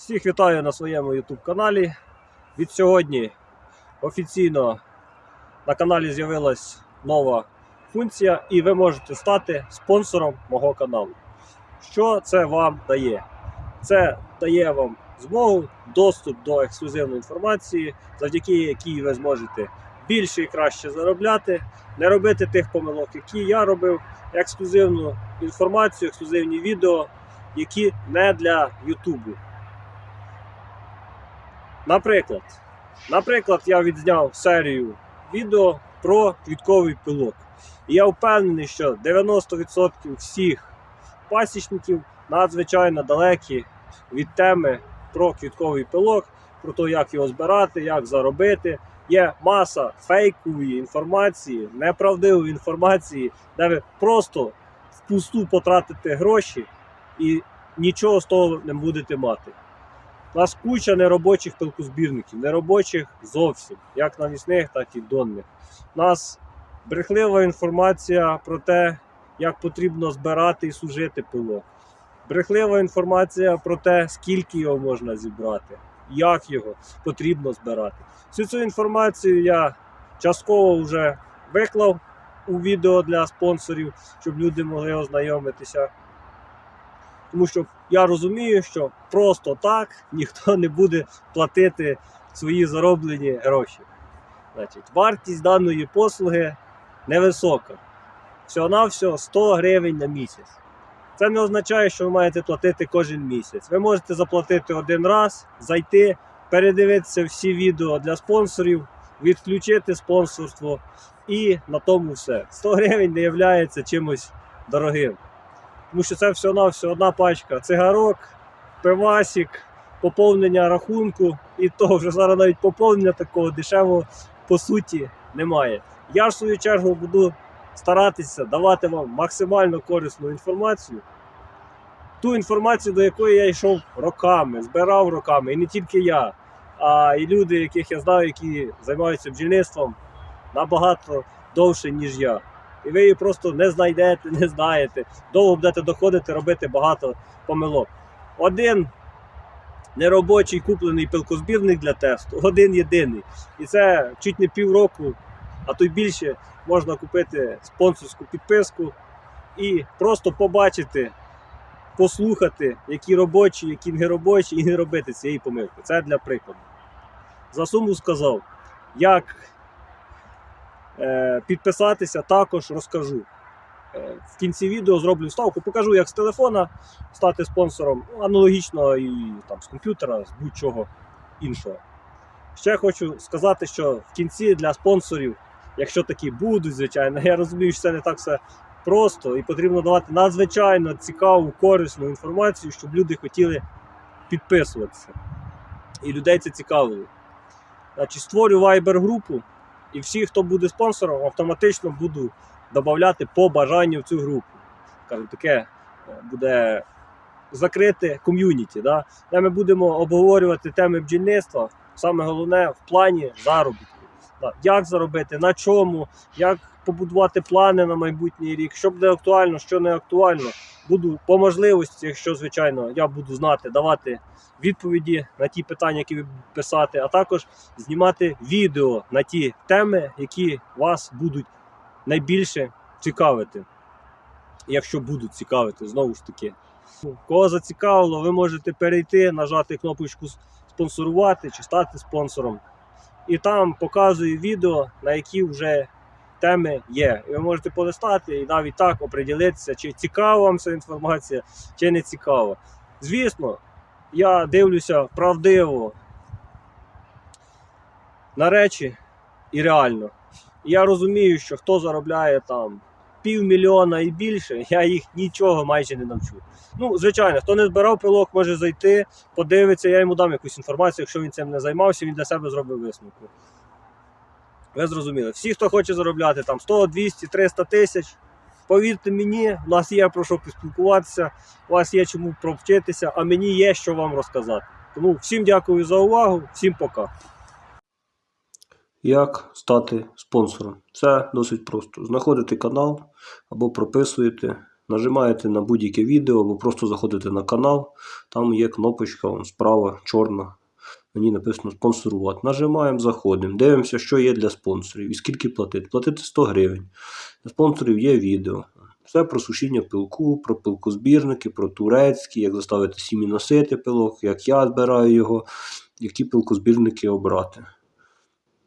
Всіх вітаю на своєму YouTube каналі. Від сьогодні офіційно на каналі з'явилась нова функція, і ви можете стати спонсором мого каналу. Що це вам дає? Це дає вам змогу, доступ до ексклюзивної інформації, завдяки якій ви зможете більше і краще заробляти, не робити тих помилок, які я робив, ексклюзивну інформацію, ексклюзивні відео, які не для Ютубу. Наприклад, наприклад, я відзняв серію відео про квітковий пилок. І я впевнений, що 90% всіх пасічників надзвичайно далекі від теми про квітковий пилок, про те, як його збирати, як заробити. Є маса фейкової інформації, неправдивої інформації, де ви просто впусту потратите гроші і нічого з того не будете мати. У нас куча неробочих пилкозбірників, неробочих зовсім, як навісних, так і донних. У нас брехлива інформація про те, як потрібно збирати і сужити пилок. Брехлива інформація про те, скільки його можна зібрати, як його потрібно збирати. Всю цю інформацію я частково вже виклав у відео для спонсорів, щоб люди могли ознайомитися. Тому що я розумію, що просто так ніхто не буде платити свої зароблені гроші. Значить, вартість даної послуги невисока. Всього-навсього 100 гривень на місяць. Це не означає, що ви маєте платити кожен місяць. Ви можете заплатити один раз, зайти, передивитися всі відео для спонсорів, відключити спонсорство і на тому все. 100 гривень не є чимось дорогим. Тому що це всього-навсього одна пачка цигарок, пивасик, поповнення рахунку, і того вже зараз навіть поповнення такого дешевого по суті немає. Я в свою чергу буду старатися давати вам максимально корисну інформацію. Ту інформацію, до якої я йшов роками, збирав роками, і не тільки я, а і люди, яких я знаю, які займаються бджільництвом набагато довше, ніж я. І ви її просто не знайдете, не знаєте. Довго будете доходити, робити багато помилок. Один неробочий куплений пилкозбірник для тесту, один єдиний. І це чуть не півроку, а то й більше можна купити спонсорську підписку і просто побачити, послухати, які робочі, які не робочі, і не робити цієї помилки. Це для прикладу. За суму сказав, як підписатися, також розкажу. Е, В кінці відео зроблю вставку, покажу, як з телефона стати спонсором, ну, аналогічно і там, з комп'ютера, з будь-чого іншого. Ще хочу сказати, що в кінці для спонсорів, якщо такі будуть, звичайно, я розумію, що це не так все просто і потрібно давати надзвичайно цікаву, корисну інформацію, щоб люди хотіли підписуватися. І людей це цікавило. Значить, створю Viber-групу, і всі, хто буде спонсором, автоматично буду додати по бажанню в цю групу. Скажімо, таке е, буде закрите ком'юніті, да? де ми будемо обговорювати теми бджільництва. Саме головне в плані заробітку. Да? Як заробити, на чому, як побудувати плани на майбутній рік, що буде актуально, що не актуально. Буду по можливості, якщо, звичайно, я буду знати, давати відповіді на ті питання, які ви писати, а також знімати відео на ті теми, які вас будуть найбільше цікавити. Якщо будуть цікавити, знову ж таки. Кого зацікавило, ви можете перейти, нажати кнопочку спонсорувати чи стати спонсором. І там показую відео, на які вже теми є. І ви можете полистати і навіть так оприділитися, чи цікава вам ця інформація, чи не цікава. Звісно, я дивлюся правдиво на речі і реально. Я розумію, що хто заробляє там півмільйона і більше, я їх нічого майже не навчу. Ну, звичайно, хто не збирав пилок, може зайти, подивитися, я йому дам якусь інформацію, якщо він цим не займався, він для себе зробив висновку. Ви зрозуміли. Всі, хто хоче заробляти там 100, 200, 300 тисяч, повірте мені, у нас є про що поспілкуватися, у вас є чому провчитися, а мені є що вам розказати. Тому всім дякую за увагу, всім пока. Як стати спонсором? Це досить просто. Знаходите канал або прописуєте нажимаєте на будь-яке відео або просто заходите на канал. Там є кнопочка вон, справа чорна. Ній написано спонсорувати. Нажимаємо, заходимо, дивимося, що є для спонсорів і скільки платити. Платити 100 гривень. Для спонсорів є відео. Все про сушіння пилку, про пилкозбірники, про турецькі, як заставити сім'ї носити пилок, як я збираю його, які пилкозбірники обрати.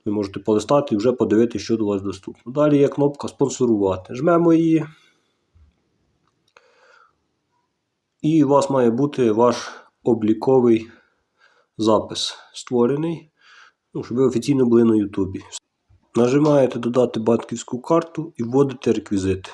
Ви можете полистати і вже подивитися, що до вас доступно. Далі є кнопка спонсорувати. Жмемо її. І у вас має бути ваш обліковий запис створений, ну, щоб ви офіційно були на Ютубі. Нажимаєте додати банківську карту і вводите реквізити.